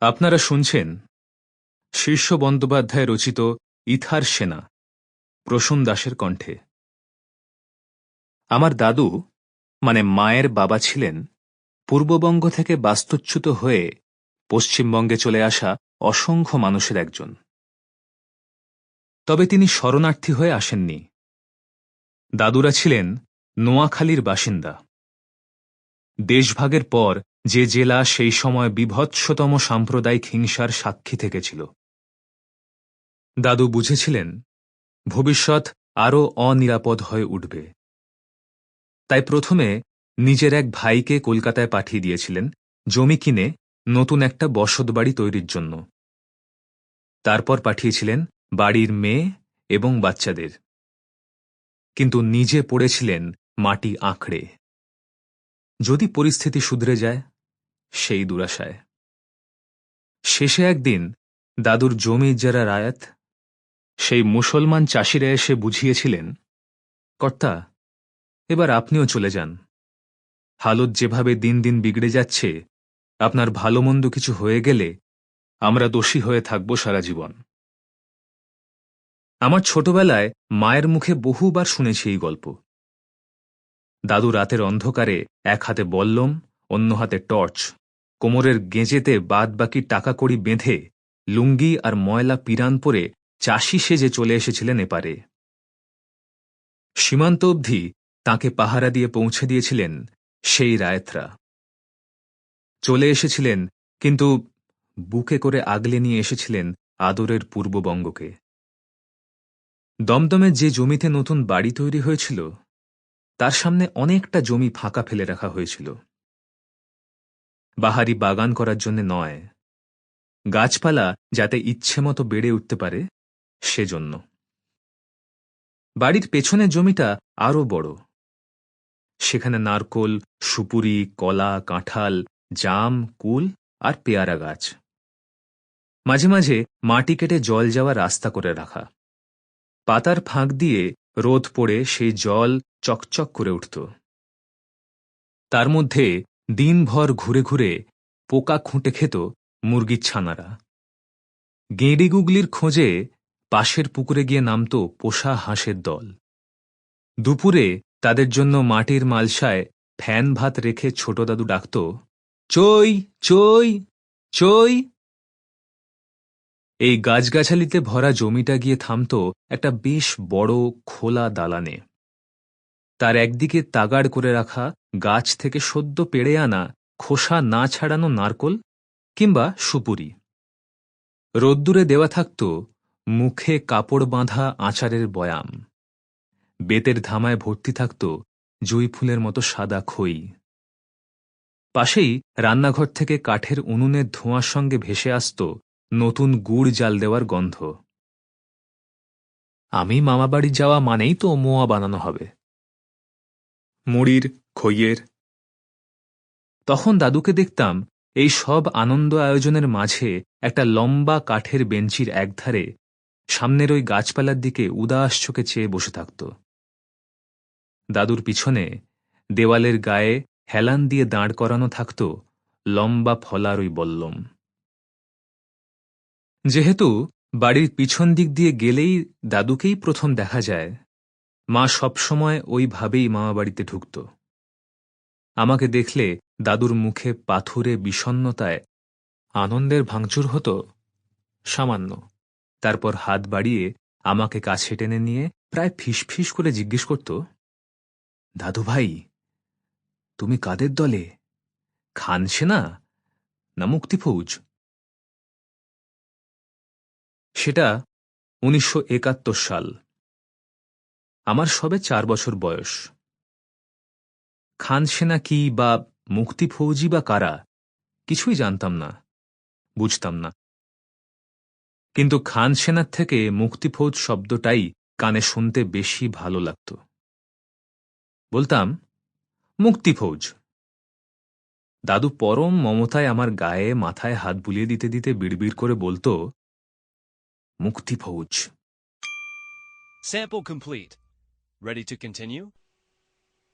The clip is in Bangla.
আপনারা শুনছেন শীর্ষ বন্দ্যোপাধ্যায় রচিত ইথার সেনা, প্রসূন দাসের কণ্ঠে। আমার দাদু মানে মায়ের বাবা ছিলেন, পূর্ববঙ্গ থেকে বাস্তুচ্যুত হয়ে পশ্চিমবঙ্গে চলে আসা অসংখ্য মানুষের একজন। তবে তিনি শরণার্থী হয়ে আসেননি। দাদুরা ছিলেন নোয়াখালীর বাসিন্দা। দেশভাগের পর যে জেলা সেই সময় বিভৎসতম সাম্প্রদায়িক হিংসার সাক্ষী থেকেছিল। দাদু বুঝেছিলেন, ভবিষ্যৎ আরও অনিরাপদ হয়ে উঠবে। তাই প্রথমে নিজের এক ভাইকে কলকাতায় পাঠিয়ে দিয়েছিলেন, জমি কিনে নতুন একটা বসতবাড়ি তৈরির জন্য। তারপর পাঠিয়েছিলেন বাড়ির মেয়ে এবং বাচ্চাদের। কিন্তু নিজে পড়েছিলেন মাটি আঁকড়ে। যদি পরিস্থিতি শুধরে যায় সেই দুরাশায়। শেষে একদিন দাদুর জমি যারা রায়াত সেই মুসলমান চাষিরা এসে বুঝিয়েছিলেন, কর্তা, এবার আপনিও চলে যান। হালত যেভাবে দিন দিন বিগড়ে যাচ্ছে, আপনার ভালো মন্দ কিছু হয়ে গেলে আমরা দোষী হয়ে থাকব সারা জীবন। আমার ছোটবেলায় মায়ের মুখে বহুবার শুনেছি এই গল্প। দাদু রাতের অন্ধকারে এক হাতে বল্লম, অন্য হাতে টর্চ। কোমরের গেঁজেতে বাদ বাকি টাকা কড়ি বেঁধে লুঙ্গি আর ময়লা পিরান পরে চাষি সেজে চলে এসেছিলেন এপারে। সীমান্ত অবধি তাঁকে পাহারা দিয়ে পৌঁছে দিয়েছিলেন সেই রায়তরা। চলে এসেছিলেন, কিন্তু বুকে করে আগলে নিয়ে এসেছিলেন আদরের পূর্ববঙ্গকে। দমদমে যে জমিতে নতুন বাড়ি তৈরি হয়েছিল, তার সামনে অনেকটা জমি ফাঁকা ফেলে রাখা হয়েছিল। বাহারি বাগান করার জন্য নয়। গাছপালা যাতে ইচ্ছে মতো বেড়ে উঠতে পারে, সেজন্য। বাড়ির পেছনের জমিটা আরও বড়। সেখানে নারকোল, সুপুরি, কলা, কাঁঠাল, জাম, কুল আর পেয়ারা গাছ। মাঝে মাঝে মাটি কেটে জল যাওয়া রাস্তা করে রাখা। পাতার ফাঁক দিয়ে রোদ পড়ে সেই জল চকচক করে উঠত। তার মধ্যে দিনভর ঘুরে ঘুরে পোকা খুঁটে খেত মুরগির ছানারা। গেঁড়ি গুগলির খোঁজে পাশের পুকুরে গিয়ে নামত পোষা হাঁসের দল। দুপুরে তাদের জন্য মাটির মালসায় ফ্যান ভাত রেখে ছোট দাদু ডাকত, চই চই চই! এই গাছগাছালিতে ভরা জমিটা গিয়ে থামত একটা বেশ বড় খোলা দালানে। তার একদিকে তাগাড় করে রাখা গাছ থেকে সদ্য পেড়ে আনা খোসা না ছাড়ানো নারকল কিংবা সুপুরি। রোদ্দুরে দেওয়া থাকত মুখে কাপড় বাঁধা আচারের বয়াম। বেতের ধামায় ভর্তি থাকত জুই ফুলের মতো সাদা খই। পাশেই রান্নাঘর থেকে কাঠের উনুনের ধোঁয়ার সঙ্গে ভেসে আসত নতুন গুড় জাল দেওয়ার গন্ধ। আমি মামাবাড়ি যাওয়া মানেই তো মোয়া বানানো হবে। মুড়ির খইয়ের তখন দাদুকে দেখতাম এই সব আনন্দ আয়োজনের মাঝে একটা লম্বা কাঠের বেঞ্চির একধারে সামনের ওই গাছপালার দিকে উদাস চোখে চেয়ে বসে থাকত। দাদুর পিছনে দেওয়ালের গায়ে হেলান দিয়ে দাঁড় করানো থাকত লম্বা ফলার ওই বল্লম। যেহেতু বাড়ির পিছন দিক দিয়ে গেলেই দাদুকেই প্রথম দেখা যায়, মা সবসময় ওইভাবেই মামাবাড়িতে ঢুকত। আমাকে দেখলে দাদুর মুখে পাথুরে বিষণ্নতায় আনন্দের ভাঙচুর হতো? সামান্য। তারপর হাত বাড়িয়ে আমাকে কাছে টেনে নিয়ে প্রায় ফিসফিস করে জিজ্ঞেস করত, দাদু ভাই, তুমি কাদের দলে? খান সেনা না মুক্তি ফৌজ সেটা উনিশশো একাত্তর সাল। আমার সবে চার বছর বয়স। খান সেনা কি বা মুক্তি ফৌজি বা কারা, কিছুই জানতাম না, বুঝতাম না কিন্তু খান সেনার থেকে মুক্তিফৌজ শব্দটাই কানে শুনতে বেশি ভালো লাগত বলতাম মুক্তিফৌজ দাদু পরম মমতায় আমার গায়ে মাথায় হাত বুলিয়ে দিতে দিতে বিড়বিড় করে বলতো মুক্তিফৌজ Sample complete. Ready to continue?